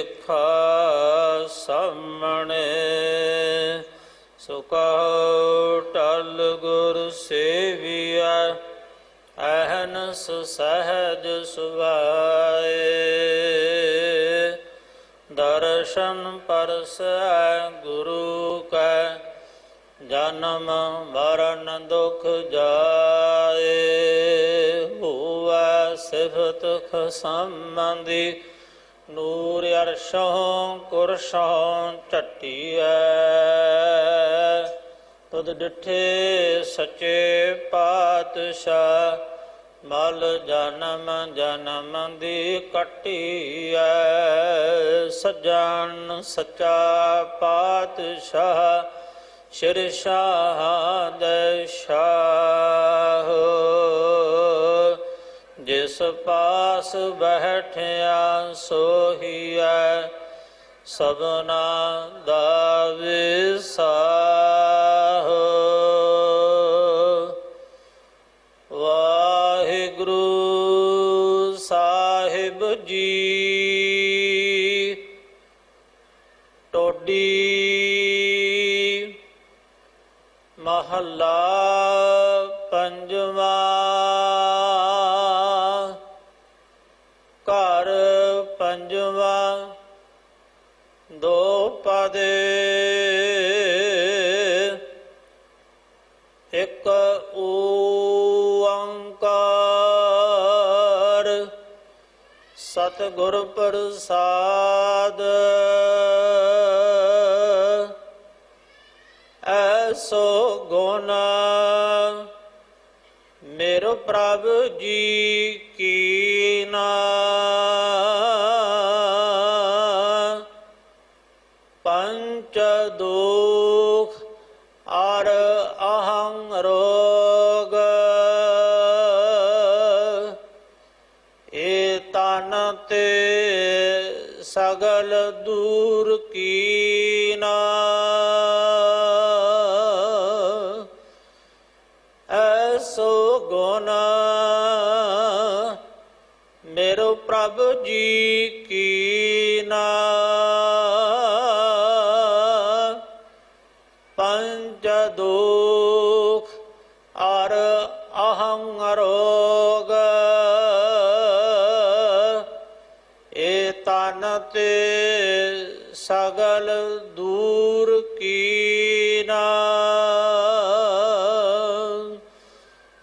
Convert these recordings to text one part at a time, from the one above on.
ਵੇਖਾ ਸਾਹਮਣੇ। ਸੁਕਾ ਟਲ ਗੁਰ ਸੇਵੀਆ ਅਹਨਸ ਸਹਜ ਸੁਭਾਏ। ਦਰਸ਼ਨ ਪਰਸੈ ਗੁਰੂ ਕੈ, ਜਨਮ ਮਰਨ ਦੁਖ ਜਾਏ। ਹੋਵੈ ਸਿਫਤ ਖਸਮੰਦੀ ਨੂਰ ਅਰਸ਼ੋਂ ਕੁਰਸ਼ੋਂ ਝਟੀਐ। ਤੁਧ ਡਿਠੇ ਸੱਚੇ ਪਾਤਸ਼ਾਹ, ਮਲ ਜਨਮ ਜਨਮ ਦੀ ਕਟੀਐ। ਸਜਣ ਸੱਚਾ ਪਾਤਸ਼ਾਹ, ਸ਼ਿਰ ਸ਼ਾਹ ਦੇ ਸ਼ਾਹ। ਜਿਸ ਪਾਸ ਬੈਠਿਆ ਸੋਹੀਐ ਸਭਨਾ ਦਾ ਵਿਸਾਹ। ਵਾਹਿਗੁਰੂ ਸਾਹਿਬ ਜੀ ਟੋਡੀ ਮਹੱਲਾ ਪੰਜਵਾਂ ਦੋ ਪਦ। ਇੱਕ ਓੰਕਾਰ। ਸਤਿਗੁਰ ਪ੍ਰਸਾਦ। ਐਸੋ ਗੁਣ। ਮੇਰੋ ਪ੍ਰਭ ਜੀ ਕੀਨਾ ਪੰਚ الضوء ਤਨ ਤੇ ਸਗਲ ਦੂਰ ਕੀਨਾ।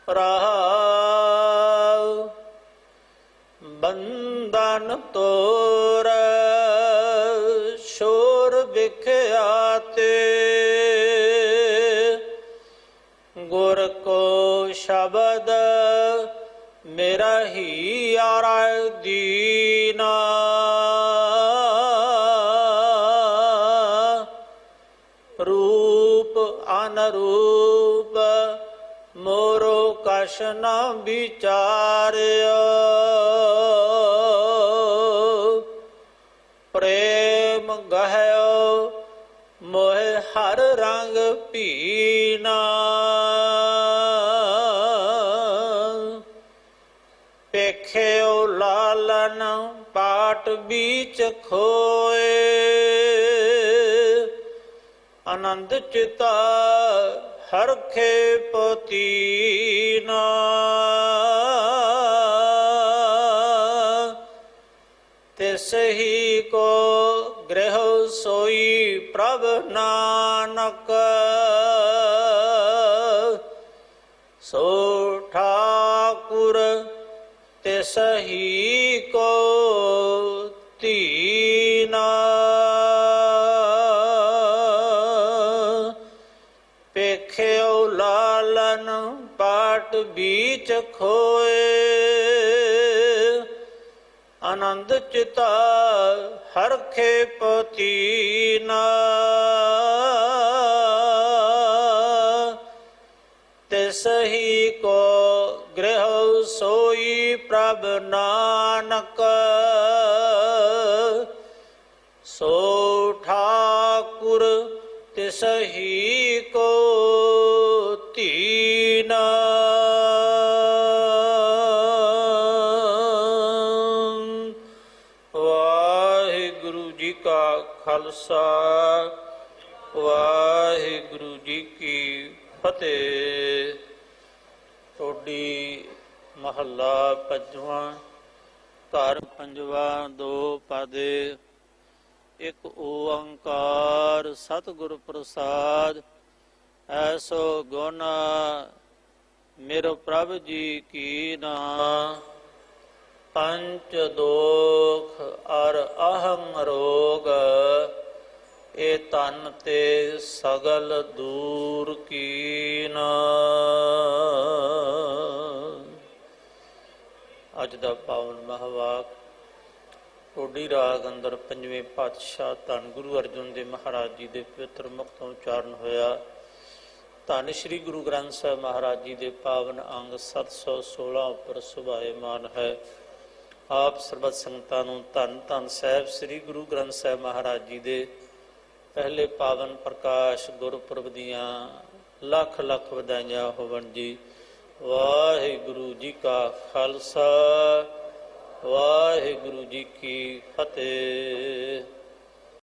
ਰਹਾਉ ਬੰਧਨ ਤੋਰ ਸ਼ੋਰ ਵਿਖਿਆ ਤੇ ਗੁਰ ਕੋ ਸ਼ਬਦ ਮੇਰਾ ਹੀ ਆਰਾ ਦੀਨਾ। ਰੂਪ ਅਨਰੂਪ, ਮੋਰੋ ਕਛ ਨ ਵਿਚਾਰਿਓ ਪ੍ਰੇਮ ਗਹਿਓ, ਮੋਹਿ ਹਰ ਰੰਗ ਪੀਨਾ ਪੇਖਿਓ ਲਾਲਨ ਪਾਟ ਬੀਚ ਖੋਏ। ਆਨੰਦ ਚਿਤਾ ਹਰਖੇ ਪਤੀਨਾ ਤਿਸ ਹੀ ਕੋ ਗ੍ਰਹਿ ਸੋਈ ਪ੍ਰਭ ਨਾਨਕ। ਸੋ ਠਾਕੁਰ ਤਿਸ ਹੀ ਕੋ ਲਾਲਨ ਪਾਟ ਬੀਚ ਖੋਏ। ਆਨੰਦ ਚਿਤਾ ਹਰਖੇ ਪਤੀਨਾ ਤਿਸ ਹੀ ਕੋ ਗ੍ਰਹਿ ਸੋਈ ਪ੍ਰਭ ਨਾਨਕ। ਸੋ ਠਾਕੁਰ ਤਿਸ ਹੀ ਕੋ ਧੀਨਾ। ਵਾਹਿਗੁਰੂ ਖਾਲਸਾ, ਵਾਹਿਗੁਰੂ ਜੀ ਕੀ ਫਤਿਹ। ਟੋਡੀ ਮਹੱਲਾ ਪੰਜਵਾਂ, ਘਰ ਪੰਜਵਾ, ਦੋ ਪਾਦੇ, ਇੱਕ ਓੰਕਾਰ, ਸਤਿਗੁਰ ਪ੍ਰਸਾਦ ਐਸੋ ਗੁਣ ਮੇਰੋ ਪ੍ਰਭ ਜੀ ਕੀ ਨਾ? ਪੰਚ ਦੋਖ ਅਰ ਅਹੰ ਰੋਗ, ਇਹ ਤਨ ਤੇ ਸਗਲ ਦੂਰ ਕੀਨ। ਅੱਜ ਦਾ ਪਾਵਨ ਮਹਵਾਕ, ਟੋਡੀ ਰਾਗ ਅੰਦਰ ਪੰਜਵੇਂ ਪਾਤਸ਼ਾਹ ਧੰਨ ਗੁਰੂ ਅਰਜਨ ਦੇ ਮਹਾਰਾਜ ਜੀ ਦੇ ਪਵਿੱਤਰ ਮੁਖ ਤੋਂ ਉਚਾਰਨ ਹੋਇਆ। ਧੰਨ ਸ੍ਰੀ ਗੁਰੂ ਗ੍ਰੰਥ ਸਾਹਿਬ ਮਹਾਰਾਜ ਜੀ ਦੇ ਪਾਵਨ ਅੰਗ 716 ਉੱਪਰ ਸੁਭਾਏਮਾਨ ਹੈ। ਆਪ ਸਰਬਤ ਸੰਗਤਾਂ ਨੂੰ ਧੰਨ ਧੰਨ ਸਾਹਿਬ ਸ੍ਰੀ ਗੁਰੂ ਗ੍ਰੰਥ ਸਾਹਿਬ ਮਹਾਰਾਜ ਜੀ ਦੇ ਪਹਿਲੇ ਪਾਵਨ ਪ੍ਰਕਾਸ਼ ਗੁਰਪੁਰਬ ਦੀਆਂ ਲੱਖ ਲੱਖ ਵਧਾਈਆਂ ਹੋਵਣ ਜੀ। ਵਾਹਿਗੁਰੂ ਜੀ ਕਾ ਖਾਲਸਾ, ਵਾਹਿਗੁਰੂ ਜੀ ਕੀ ਫਤਿਹ।